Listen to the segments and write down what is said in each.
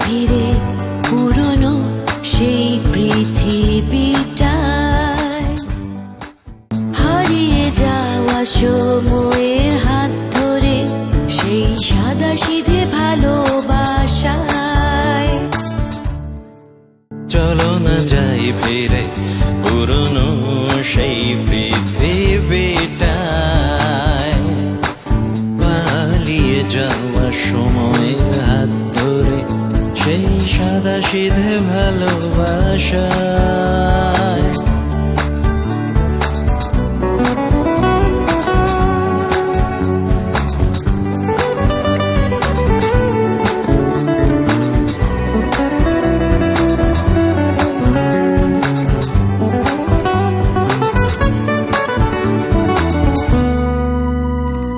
ফিরে, পুরনো সেই পৃথিবীটায়। হারিয়ে যাওয়া সময়ের হাত ধরে, সেই সাদা সিধে ভালোবাসায়। চলো না যাই ফিরে, পুরনো সেই পৃথিবীটায় সাদা সিধে ভালোবাসায়।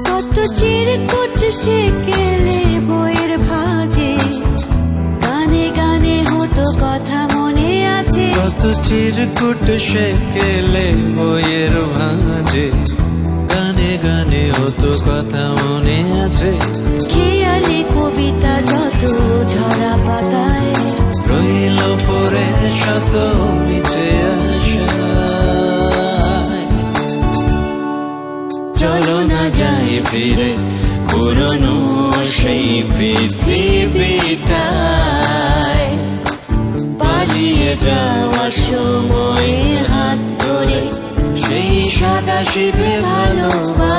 কত চিরকুট সে কথা মনে আছে। কত চিরকুট সে কেলে বইয়ের ভাঁজে। গানে গানে অত কথা মনে আছে। খেয়ালি কবিতা যত ঝরা পাতায়। রইল পরে শত মিছে আশায়। চলো না যাই ফিরে পুরনো সেই পৃথিবীটায় পালিয়ে সময় হাত ধরে সেই সাদা সিধে ভালোবাসায়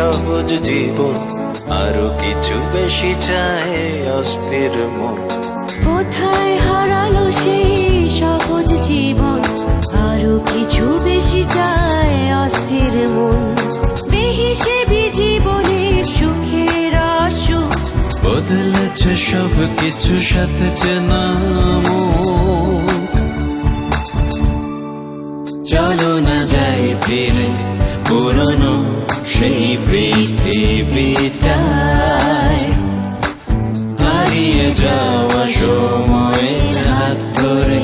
সহজ জীবন আরও কিছু বেশি চায় অস্থির মন। কোথায় হারালো সেই সহজ জীবন আরও কিছু বেশি চায় অস্থির মন। বেহিসেবি জীবনের সুখের অসুখ। বদলেছে সব কিছু সাথে চেনা। চলো না যাই ফিরে পুরনো সেই পৃথিবীটায় হারিয়ে যাওয়া সময়ের হাত ধরে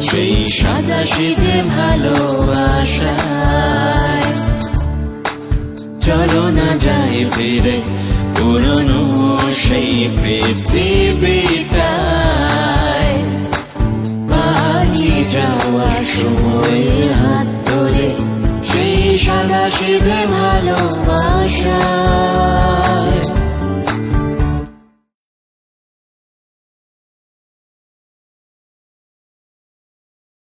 সেই সাদা সিধে ভালোবাসায়। চলো না যাই ফিরে, পুরনো সেই পৃথিবীটায় সিধে ভালোবাসায়